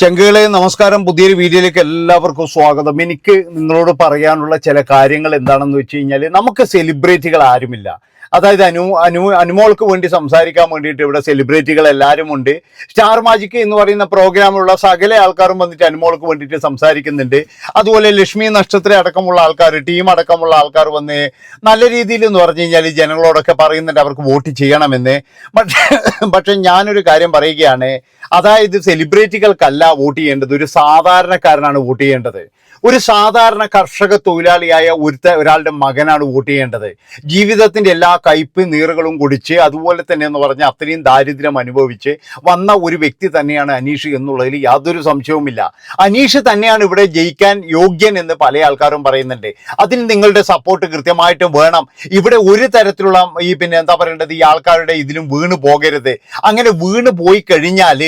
ചെങ്കുകളെ നമസ്കാരം. പുതിയൊരു വീഡിയോയിലേക്ക് എല്ലാവർക്കും സ്വാഗതം. എനിക്ക് നിങ്ങളോട് പറയാനുള്ള ചില കാര്യങ്ങൾ എന്താണെന്ന് വെച്ച് കഴിഞ്ഞാൽ നമുക്ക് സെലിബ്രിറ്റികൾ ആരുമില്ല. അതായത് അനു അനു അനുമോൾക്ക് വേണ്ടി സംസാരിക്കാൻ വേണ്ടിയിട്ട് ഇവിടെ സെലിബ്രിറ്റികൾ എല്ലാവരും ഉണ്ട്. സ്റ്റാർ മാജിക് എന്ന് പറയുന്ന പ്രോഗ്രാമുള്ള സകല ആൾക്കാരും വന്നിട്ട് അനുമോൾക്ക് വേണ്ടിയിട്ട് സംസാരിക്കുന്നുണ്ട്. അതുപോലെ ലക്ഷ്മി നക്ഷത്ര അടക്കമുള്ള ആൾക്കാർ ടീം അടക്കമുള്ള ആൾക്കാർ വന്ന് നല്ല രീതിയിൽ എന്ന് പറഞ്ഞു കഴിഞ്ഞാൽ ജനങ്ങളോടൊക്കെ പറയുന്നുണ്ട് അവർക്ക് വോട്ട് ചെയ്യണമെന്ന്. പക്ഷേ പക്ഷേ ഞാനൊരു കാര്യം പറയുകയാണ്. അതായത് സെലിബ്രിറ്റികൾക്കല്ല വോട്ട് ചെയ്യേണ്ടത്. ഒരു സാധാരണക്കാരനാണ് വോട്ട് ചെയ്യേണ്ടത്. ഒരു സാധാരണ കർഷക തൊഴിലാളിയായ ഒരുത്ത ഒരാളുടെ മകനാണ് വോട്ട് ചെയ്യേണ്ടത്. ജീവിതത്തിന്റെ എല്ലാ കയ്പ് നീറുകളും കുടിച്ച് അതുപോലെ തന്നെ എന്ന് പറഞ്ഞാൽ അത്രയും ദാരിദ്ര്യം അനുഭവിച്ച് വന്ന ഒരു വ്യക്തി തന്നെയാണ് അനീഷ് എന്നുള്ളതിൽ യാതൊരു സംശയവുമില്ല. അനീഷ് തന്നെയാണ് ഇവിടെ ജയിക്കാൻ യോഗ്യൻ എന്ന് പല ആൾക്കാരും പറയുന്നുണ്ട്. അതിന് നിങ്ങളുടെ സപ്പോർട്ട് കൃത്യമായിട്ടും വേണം. ഇവിടെ ഒരു തരത്തിലുള്ള ഈ പിന്നെ എന്താ പറയേണ്ടത്? ഈ ആൾക്കാരുടെ ഇതിലും വീണ് പോകരുത്. അങ്ങനെ വീണ് പോയി കഴിഞ്ഞാൽ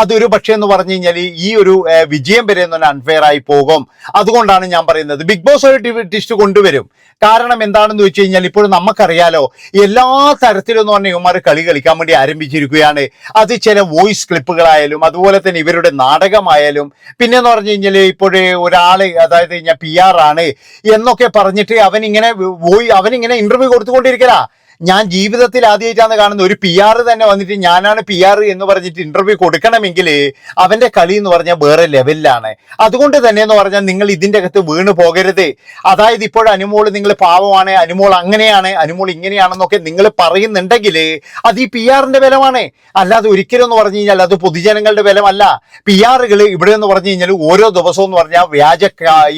അതൊരു പക്ഷേ എന്ന് പറഞ്ഞു കഴിഞ്ഞാൽ ഈ ഒരു വിജയം വരെ എന്ന് പറഞ്ഞാൽ അൺഫെയർ ആയി പോകും. അതുകൊണ്ടാണ് ഞാൻ പറയുന്നത്. ബിഗ് ബോസ് ഒരു ടിസ്റ്റ് കൊണ്ടുവരും. കാരണം എന്താണെന്ന് വെച്ച് കഴിഞ്ഞാൽ ഇപ്പോൾ നമുക്കറിയാലോ എല്ലാ തരത്തിലും എന്ന് പറഞ്ഞാൽ ഇവന്മാർ കളി കളിക്കാൻ വേണ്ടി ആരംഭിച്ചിരിക്കുകയാണ്. അത് ചില വോയിസ് ക്ലിപ്പുകളായാലും അതുപോലെ തന്നെ ഇവരുടെ നാടകമായാലും പിന്നെ എന്ന് പറഞ്ഞു കഴിഞ്ഞാൽ ഇപ്പോഴേ ഒരാൾ അതായത് ഞാൻ പി ആർ ആണ് എന്നൊക്കെ പറഞ്ഞിട്ട് അവനിങ്ങനെ അവനിങ്ങനെ ഇന്റർവ്യൂ കൊടുത്തുകൊണ്ടിരിക്കലാ. ഞാൻ ജീവിതത്തിൽ ആദ്യമായിട്ടാണ് കാണുന്നത്. ഒരു പി ആർ തന്നെ വന്നിട്ട് ഞാനാണ് പി ആർ എന്ന് പറഞ്ഞിട്ട് ഇന്റർവ്യൂ കൊടുക്കണമെങ്കിൽ അവന്റെ കളി എന്ന് പറഞ്ഞാൽ വേറെ ലെവലിലാണ് അതുകൊണ്ട് തന്നെ എന്ന് പറഞ്ഞാൽ നിങ്ങൾ ഇതിന്റെ അകത്ത് വീണ് പോകരുത്. അതായത് ഇപ്പോൾ അനുമോൾ നിങ്ങൾ പാവമാണ് അനുമോൾ അങ്ങനെയാണ് അനുമോൾ ഇങ്ങനെയാണെന്നൊക്കെ നിങ്ങൾ പറയുന്നുണ്ടെങ്കിൽ അത് ഈ പി ആറിന്റെ ബലമാണ്. അല്ലാതെ ഒരിക്കലും എന്ന് പറഞ്ഞു കഴിഞ്ഞാൽ അത് പൊതുജനങ്ങളുടെ ബലമല്ല. പി ആറുകൾ ഇവിടെ എന്ന് പറഞ്ഞു കഴിഞ്ഞാൽ ഓരോ ദിവസവും എന്ന് പറഞ്ഞാൽ വ്യാജ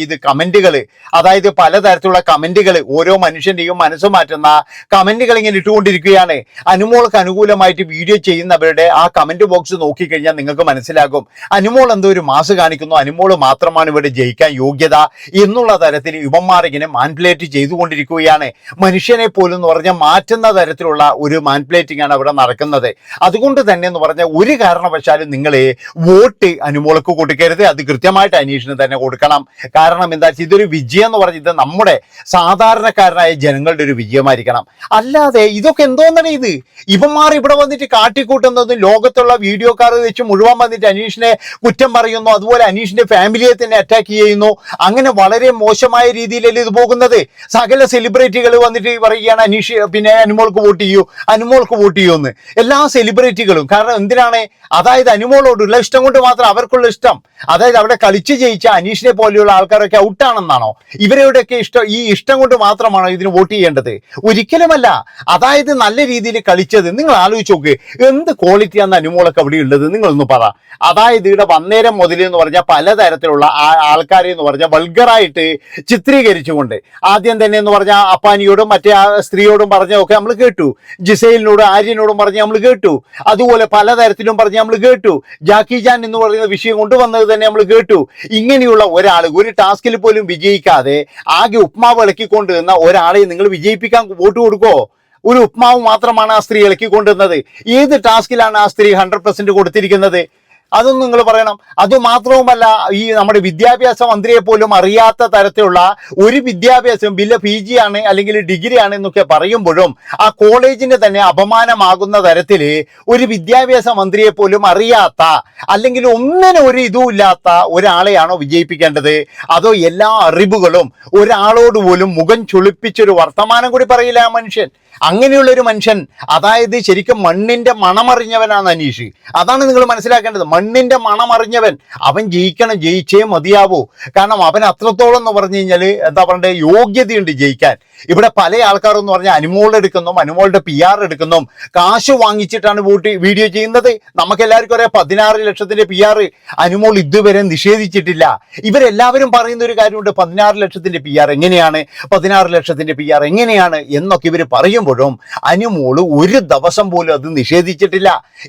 ഇത് കമന്റുകൾ അതായത് പലതരത്തിലുള്ള കമന്റുകൾ ഓരോ മനുഷ്യന്റെയും മനസ്സ് മാറ്റുന്ന കമന്റുകൾ ഇങ്ങനെ ഇട്ടുകൊണ്ടിരിക്കുകയാണ്. അനുമോൾക്ക് അനുകൂലമായിട്ട് വീഡിയോ ചെയ്യുന്നവരുടെ ആ കമന്റ് ബോക്സ് നോക്കിക്കഴിഞ്ഞാൽ നിങ്ങൾക്ക് മനസ്സിലാകും. അനുമോൾ എന്തോ ഒരു മാസ് കാണിക്കുന്നു. അനുമോൾ മാത്രമാണ് ഇവിടെ ജയിക്കാൻ യോഗ്യത എന്നുള്ള തരത്തിൽ യുവന്മാർ ഇങ്ങനെ മാൻപ്ലേറ്റ് ചെയ്തുകൊണ്ടിരിക്കുകയാണ്. മനുഷ്യനെ പോലും എന്ന് പറഞ്ഞാൽ മാറ്റുന്ന തരത്തിലുള്ള ഒരു മാൻപ്ലേറ്റിംഗ് ആണ് അവിടെ നടക്കുന്നത്. അതുകൊണ്ട് തന്നെ എന്ന് പറഞ്ഞാൽ ഒരു കാരണവശാലും നിങ്ങൾ വോട്ട് അനുമോൾക്ക് കൊടുക്കരുത്. അത് കൃത്യമായിട്ട് അന്വേഷണം തന്നെ കൊടുക്കണം. കാരണം എന്താ വെച്ചാൽ ഇതൊരു വിജയം എന്ന് പറഞ്ഞാൽ പറഞ്ഞത് നമ്മുടെ സാധാരണക്കാരനായ ജനങ്ങളുടെ ഒരു വിജയമായിരിക്കണം. അല്ലാതെ ഇതൊക്കെ എന്തോന്നാണ് ഇത്? ഇവന്മാർ ഇവിടെ വന്നിട്ട് കാട്ടിക്കൂട്ടുന്നതും ലോകത്തുള്ള വീഡിയോക്കാർ വെച്ച് മുഴുവൻ വന്നിട്ട് അനീഷിനെ കുറ്റം പറയുന്നു അതുപോലെ അനീഷിന്റെ ഫാമിലിയെ തന്നെ അറ്റാക്ക് ചെയ്യുന്നു. അങ്ങനെ വളരെ മോശമായ രീതിയിലല്ലേ ഇത് പോകുന്നത്? സകല സെലിബ്രിറ്റികൾ വന്നിട്ട് പറയുകയാണ് അനീഷ് പിന്നെ അനുമോൾക്ക് വോട്ട് ചെയ്യൂ അനുമോൾക്ക് വോട്ട് ചെയ്യൂ എന്ന്. എല്ലാ സെലിബ്രിറ്റികളും കാരണം എന്തിനാണ്? അതായത് അനുമോളോടുള്ള ഇഷ്ടം കൊണ്ട് മാത്രം അവർക്കുള്ള ഇഷ്ടം. അതായത് അവിടെ കളിച്ച് ജയിച്ച അനീഷിനെ പോലെയുള്ള ആൾക്കാരൊക്കെ ഔട്ടാണെന്നാണോ ഇവരുടെയൊക്കെ ഇഷ്ടം ഈ ഇഷ്ടം കൊണ്ട് മാത്രമാണോ ഇതിന് വോട്ട് ചെയ്യേണ്ടത്? ഒരിക്കലുമല്ല. അതായത് നല്ല രീതിയിൽ കളിച്ചത് നിങ്ങൾ ആലോചിച്ച് നോക്ക്. എന്ത് ക്വാളിറ്റിയാണ് അനുമോളൊക്കെ അവിടെ ഉള്ളത്? നിങ്ങളൊന്ന് പറ. അതായത് ഇവിടെ വന്നേരം മുതൽ എന്ന് പറഞ്ഞാൽ പലതരത്തിലുള്ള ആൾക്കാരെ എന്ന് പറഞ്ഞാൽ വൾഗറായിട്ട് ചിത്രീകരിച്ചുകൊണ്ട്. ആദ്യം തന്നെ എന്ന് പറഞ്ഞാൽ അപ്പാനിയോടും മറ്റേ സ്ത്രീയോടും പറഞ്ഞൊക്കെ നമ്മൾ കേട്ടു. ജിസൈലിനോടും ആര്യനോടും പറഞ്ഞ് നമ്മൾ കേട്ടു. അതുപോലെ പലതരത്തിലും പറഞ്ഞ് നമ്മൾ കേട്ടു. ജാക്കി ജാൻ എന്ന് പറയുന്ന വിഷയം കൊണ്ടുവന്നത് തന്നെ നമ്മൾ കേട്ടു. ഇങ്ങനെയുള്ള ഒരാൾ ഒരു ടാസ്കിൽ പോലും വിജയിക്കാതെ ആകെ ഉപ്മാവ് ഇളക്കിക്കൊണ്ട് നിന്ന ഒരാളെ നിങ്ങൾ വിജയിപ്പിക്കാൻ വോട്ട് കൊടുക്കോ? ഒരു ഉപ്മാവ് മാത്രമാണ് ആ സ്ത്രീ ഇളക്കിക്കൊണ്ടിരുന്നത് ഏത് ടാസ്കിലാണ് ആ സ്ത്രീ ഹൺഡ്രഡ് പെർസെന്റ് കൊടുത്തിരിക്കുന്നത്? അതൊന്നും നിങ്ങൾ പറയണം. അതുമാത്രവുമല്ല ഈ നമ്മുടെ വിദ്യാഭ്യാസ മന്ത്രിയെ പോലും അറിയാത്ത തരത്തിലുള്ള ഒരു വിദ്യാഭ്യാസം ബില്ല പി ജി ആണ് അല്ലെങ്കിൽ ഡിഗ്രി ആണ് എന്നൊക്കെ പറയുമ്പോഴും ആ കോളേജിന് തന്നെ അപമാനമാകുന്ന തരത്തിൽ ഒരു വിദ്യാഭ്യാസ മന്ത്രിയെ പോലും അറിയാത്ത അല്ലെങ്കിൽ ഒന്നിനും ഒരു ഇതും ഇല്ലാത്ത ഒരാളെയാണോ വിജയിപ്പിക്കേണ്ടത്? അതോ എല്ലാ അറിവുകളും ഒരാളോട് പോലും മുഖം ചുളിപ്പിച്ചൊരു വർത്തമാനം കൂടി പറയില്ല ആ മനുഷ്യൻ? അങ്ങനെയുള്ള ഒരു മനുഷ്യൻ അതായത് ശരിക്കും മണ്ണിന്റെ മണമറിഞ്ഞവനാണ് അനീഷ്. അതാണ് നിങ്ങൾ മനസ്സിലാക്കേണ്ടത്. മണ്ണിന്റെ മണമറിഞ്ഞവൻ അവൻ ജയിക്കണം ജയിച്ചേ മതിയാവൂ. കാരണം അവൻ അത്രത്തോളം എന്ന് പറഞ്ഞു കഴിഞ്ഞാൽ എന്താ പറയണ്ടേ യോഗ്യതയുണ്ട് ജയിക്കാൻ. ഇവിടെ പല ആൾക്കാരെന്ന് പറഞ്ഞാൽ അനുമോളുടെ എടുക്കുന്നു അനുമോളുടെ പി ആർ എടുക്കുന്നു. കാശ് വാങ്ങിച്ചിട്ടാണ് വോട്ട് വീഡിയോ ചെയ്യുന്നത്. നമുക്ക് എല്ലാവർക്കും അറിയാം പതിനാറ് ലക്ഷത്തിന്റെ പി ആർ അനുമോൾ ഇതുവരെ നിഷേധിച്ചിട്ടില്ല. ഇവരെല്ലാവരും പറയുന്ന ഒരു കാര്യമുണ്ട് പതിനാറ് ലക്ഷത്തിന്റെ പി ആർ എങ്ങനെയാണ് പതിനാറ് ലക്ഷത്തിന്റെ പി ആർ എങ്ങനെയാണ് എന്നൊക്കെ ഇവർ പറയുമ്പോഴും അനുമോൾ ഒരു ദിവസം പോലും അത് നിഷേധിച്ചിട്ടില്ല.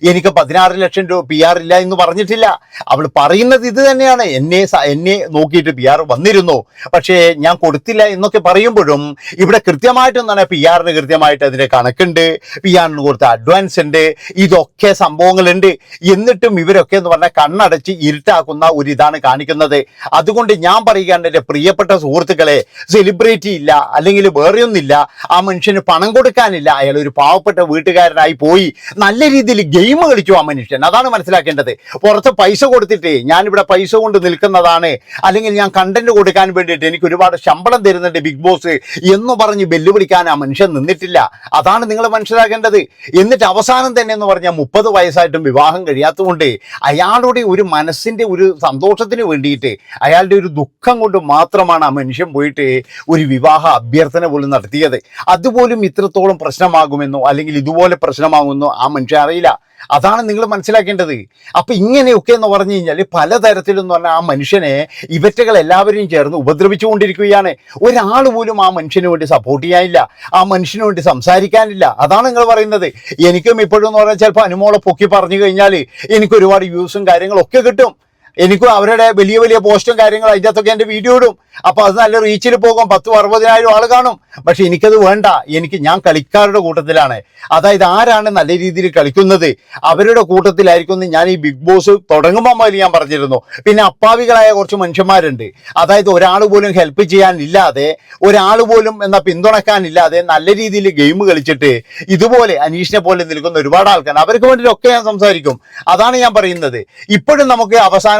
എനിക്ക് പതിനാറ് ലക്ഷം രൂപ പി ആർ ഇല്ല എന്ന് പറഞ്ഞിട്ടില്ല. അവൾ പറയുന്നത് ഇത് തന്നെയാണ്. എന്നെ എന്നെ നോക്കിയിട്ട് പി ആർ വന്നിരുന്നു. പക്ഷേ ഞാൻ കൊടുത്തില്ല എന്നൊക്കെ പറയുമ്പോഴും ഇവിടെ കൃത്യമായിട്ട് എന്താണ് പി ആറിന് കൃത്യമായിട്ട് അതിന്റെ കണക്കുണ്ട്. പി ആറിന് കൊടുത്ത അഡ്വാൻസ് ഉണ്ട്. ഇതൊക്കെ സംഭവങ്ങളുണ്ട്. എന്നിട്ടും ഇവരൊക്കെ എന്ന് പറഞ്ഞാൽ കണ്ണടച്ച് ഇരുട്ടാക്കുന്ന ഒരു ഇതാണ് കാണിക്കുന്നത്. അതുകൊണ്ട് ഞാൻ പറയുകയാണ് എന്റെ പ്രിയപ്പെട്ട സുഹൃത്തുക്കളെ സെലിബ്രിറ്റി ഇല്ല അല്ലെങ്കിൽ വേറെയൊന്നില്ല ആ മനുഷ്യന് പണം കൊടുക്കാനില്ല. അയാൾ ഒരു പാവപ്പെട്ട വീട്ടുകാരനായി പോയി. നല്ല രീതിയിൽ ഗെയിം കളിച്ചു ആ മനുഷ്യൻ. അതാണ് മനസ്സിലാക്കേണ്ടത്. പുറത്ത് പൈസ കൊടുത്തിട്ട് ഞാനിവിടെ പൈസ കൊണ്ട് നിൽക്കുന്നതാണ്. അല്ലെങ്കിൽ ഞാൻ കണ്ടന്റ് കൊടുക്കാൻ വേണ്ടിയിട്ട് എനിക്ക് ഒരുപാട് ശമ്പളം തരുന്നുണ്ട് ബിഗ് ബോസ് എന്ന് പറഞ്ഞ് വെല്ലുവിളിക്കാൻ ആ മനുഷ്യൻ നിന്നിട്ടില്ല. അതാണ് നിങ്ങൾ മനസ്സിലാക്കേണ്ടത്. എന്നിട്ട് അവസാനം തന്നെ എന്ന് പറഞ്ഞാൽ മുപ്പത് വയസ്സായിട്ടും വിവാഹം കഴിയാത്തതുകൊണ്ട് അയാളുടെ ഒരു മനസ്സിന്റെ ഒരു സന്തോഷത്തിന് വേണ്ടിയിട്ട് അയാളുടെ ഒരു ദുഃഖം കൊണ്ട് മാത്രമാണ് ആ മനുഷ്യൻ പോയിട്ട് ഒരു വിവാഹ അഭ്യർത്ഥന പോലും നടത്തിയത്. അതുപോലും ഇത്രത്തോളം പ്രശ്നമാകുമെന്നോ അല്ലെങ്കിൽ ഇതുപോലെ പ്രശ്നമാകുമെന്നോ ആ മനുഷ്യൻ അറിയില്ല. അതാണ് നിങ്ങൾ മനസ്സിലാക്കേണ്ടത്. അപ്പൊ ഇങ്ങനെയൊക്കെ എന്ന് പറഞ്ഞു കഴിഞ്ഞാൽ പലതരത്തിലെന്ന് പറഞ്ഞാൽ ആ മനുഷ്യനെ ഇവറ്റകൾ എല്ലാവരെയും ചേർന്ന് ഉപദ്രവിച്ചുകൊണ്ടിരിക്കുകയാണ്. ഒരാൾ പോലും ആ മനുഷ്യന് വേണ്ടി സപ്പോർട്ട് ചെയ്യാനില്ല. ആ മനുഷ്യന് വേണ്ടി സംസാരിക്കാനില്ല. അതാണ് നിങ്ങൾ പറയുന്നത്. എനിക്കും ഇപ്പോഴും എന്ന് പറഞ്ഞാൽ ചിലപ്പോൾ അനുമോളെ പൊക്കി പറഞ്ഞു കഴിഞ്ഞാൽ എനിക്ക് ഒരുപാട് വ്യൂസും കാര്യങ്ങളൊക്കെ കിട്ടും. എനിക്കും അവരുടെ വലിയ വലിയ പോസ്റ്റും കാര്യങ്ങളും അതിന്റെ അകത്തൊക്കെ എന്റെ വീഡിയോ ഇടും. അപ്പോൾ അത് നല്ല റീച്ചിൽ പോകും. പത്തും അറുപതിനായിരം ആൾ കാണും. പക്ഷെ എനിക്കത് വേണ്ട. എനിക്ക് ഞാൻ കളിക്കാരുടെ കൂട്ടത്തിലാണ്. അതായത് ആരാണ് നല്ല രീതിയിൽ കളിക്കുന്നത്? അവരുടെ കൂട്ടത്തിലായിരിക്കും ഞാൻ ഈ ബിഗ് ബോസ് തുടങ്ങുമ്പോൾ മുതൽ ഞാൻ പറഞ്ഞിരുന്നു. പിന്നെ അപ്പാവികളായ കുറച്ച് മനുഷ്യന്മാരുണ്ട്. അതായത് ഒരാൾ പോലും ഹെൽപ്പ് ചെയ്യാനില്ലാതെ ഒരാൾ പോലും എന്നാ പിന്തുണക്കാനില്ലാതെ നല്ല രീതിയിൽ ഗെയിം കളിച്ചിട്ട് ഇതുപോലെ അനീഷിനെ പോലെ നിൽക്കുന്ന ഒരുപാട് ആൾക്കാർ. അവർക്ക് വേണ്ടിയിട്ടൊക്കെ ഞാൻ സംസാരിക്കും. അതാണ് ഞാൻ പറയുന്നത്. ഇപ്പോഴും നമുക്ക്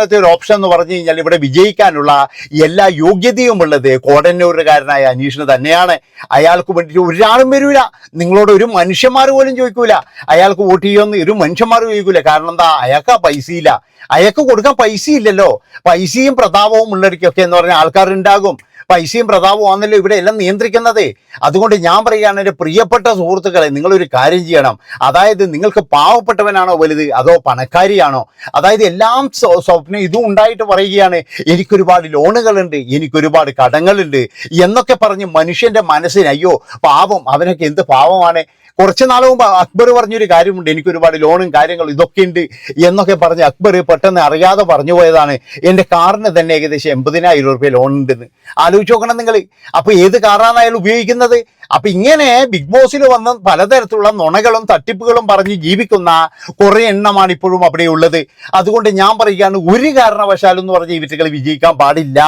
അവസാനത്തെ ഒരു ഓപ്ഷൻ എന്ന് പറഞ്ഞു കഴിഞ്ഞാൽ ഇവിടെ വിജയിക്കാനുള്ള എല്ലാ യോഗ്യതയും ഉള്ളത് കോടന്നൂരുകാരനായ അനീഷിന് തന്നെയാണ്. അയാൾക്ക് വേണ്ടിയിട്ട് ഒരാളും വരൂല. നിങ്ങളോട് ഒരു മനുഷ്യന്മാർ പോലും ചോദിക്കൂല. അയാൾക്ക് വോട്ട് ചെയ്യുമെന്ന് ഒരു മനുഷ്യന്മാർ ചോദിക്കൂല. കാരണം എന്താ? അയാൾക്ക് ആ പൈസയില്ല അയാൾക്ക് കൊടുക്കാൻ പൈസ ഇല്ലല്ലോ. പൈസയും പ്രതാപവും ഉള്ളവർക്കൊക്കെ എന്ന് പറഞ്ഞാൽ ആൾക്കാരുണ്ടാകും. പൈസയും പ്രതാപവും ആണല്ലോ ഇവിടെ എല്ലാം നിയന്ത്രിക്കുന്നത്. അതുകൊണ്ട് ഞാൻ പറയുകയാണ് എന്റെ പ്രിയപ്പെട്ട സുഹൃത്തുക്കളെ നിങ്ങളൊരു കാര്യം ചെയ്യണം. അതായത് നിങ്ങൾക്ക് പാവപ്പെട്ടവനാണോ വലുത് അതോ പണക്കാരിയാണോ? അതായത് എല്ലാം സ്വ- സ്വപ്നം ഇതും ഉണ്ടായിട്ട് പറയുകയാണ് എനിക്കൊരുപാട് ലോണുകളുണ്ട് എനിക്കൊരുപാട് കടങ്ങളുണ്ട് എന്നൊക്കെ പറഞ്ഞ് മനുഷ്യന്റെ മനസ്സിന് അയ്യോ പാവം അവനൊക്കെ എന്ത് പാവമാണ്? കുറച്ച് നാൾ മുമ്പ് അക്ബർ പറഞ്ഞൊരു കാര്യമുണ്ട് എനിക്ക് ഒരുപാട് ലോണും കാര്യങ്ങളും ഇതൊക്കെ ഉണ്ട് എന്നൊക്കെ പറഞ്ഞ് അക്ബർ പെട്ടെന്ന് അറിയാതെ പറഞ്ഞു പോയതാണ്. എന്റെ കാറിന് തന്നെ ഏകദേശം എൺപതിനായിരം റുപ്യ ലോൺ ഉണ്ടെന്ന് ആലോചിച്ച് നോക്കണം നിങ്ങൾ. അപ്പൊ ഏത് കാറാണ് അയാൾ ഉപയോഗിക്കുന്നത്? അപ്പൊ ഇങ്ങനെ ബിഗ് ബോസിൽ വന്ന് പലതരത്തിലുള്ള നുണകളും തട്ടിപ്പുകളും പറഞ്ഞ് ജീവിക്കുന്ന കുറെ എണ്ണമാണ് ഇപ്പോഴും അവിടെ ഉള്ളത്. അതുകൊണ്ട് ഞാൻ പറയുകയാണ് ഒരു കാരണവശാലും എന്ന് പറഞ്ഞ് ഇവറ്റുകൾ വിജയിക്കാൻ പാടില്ല.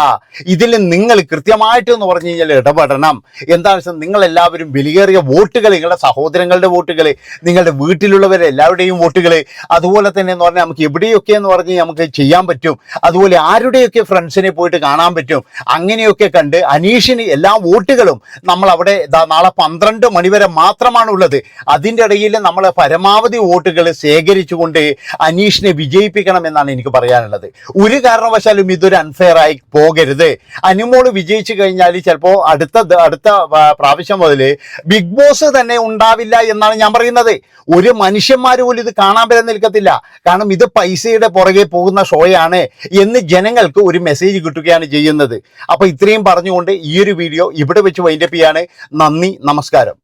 ഇതിൽ നിങ്ങൾ കൃത്യമായിട്ട് എന്ന് പറഞ്ഞു കഴിഞ്ഞാൽ ഇടപെടണം. എന്താണെന്ന് വെച്ചാൽ നിങ്ങൾ എല്ലാവരും വിലയേറിയ വോട്ടുകൾ നിങ്ങളുടെ സഹോദരങ്ങളുടെ വോട്ടുകൾ നിങ്ങളുടെ വീട്ടിലുള്ളവരെ എല്ലാവരുടെയും വോട്ടുകൾ അതുപോലെ തന്നെ എന്ന് പറഞ്ഞാൽ നമുക്ക് എവിടെയൊക്കെ എന്ന് പറഞ്ഞ് നമുക്ക് ചെയ്യാൻ പറ്റും. അതുപോലെ ആരുടെയൊക്കെ ഫ്രണ്ട്സിനെ പോയിട്ട് കാണാൻ പറ്റും. അങ്ങനെയൊക്കെ കണ്ട് അനീഷിന് എല്ലാ വോട്ടുകളും നമ്മൾ അവിടെ നാളെ പന്ത്രണ്ട് മണിവരെ മാത്രമാണ് ഉള്ളത് അതിന്റെ ഇടയിൽ നമ്മൾ പരമാവധി വോട്ടുകൾ ശേഖരിച്ചുകൊണ്ട് അനീഷിനെ വിജയിപ്പിക്കണം എന്നാണ് എനിക്ക് പറയാനുള്ളത്. ഒരു കാരണവശാലും ഇതൊരു അൺഫെയർ ആയി പോകരുത്. അനുമോൾ വിജയിച്ചു കഴിഞ്ഞാൽ ചിലപ്പോൾ അടുത്ത അടുത്ത പ്രാവശ്യം മുതൽ ബിഗ് ബോസ് തന്നെ ഉണ്ടാവില്ല എന്നാണ് ഞാൻ പറയുന്നത്. ഒരു മനുഷ്യന്മാർ പോലും ഇത് കാണാൻ വരെ നിൽക്കത്തില്ല. കാരണം ഇത് പൈസയുടെ പുറകെ പോകുന്ന ഷോയാണ് എന്ന് ജനങ്ങൾക്ക് ഒരു മെസ്സേജ് കിട്ടുകയാണ് ചെയ്യുന്നത്. അപ്പോൾ ഇത്രയും പറഞ്ഞുകൊണ്ട് ഈ ഒരു വീഡിയോ ഇവിടെ വെച്ച് വൈൻഡപ്പ് ചെയ്യാണ്. നന്ദി നമസ്കാരം.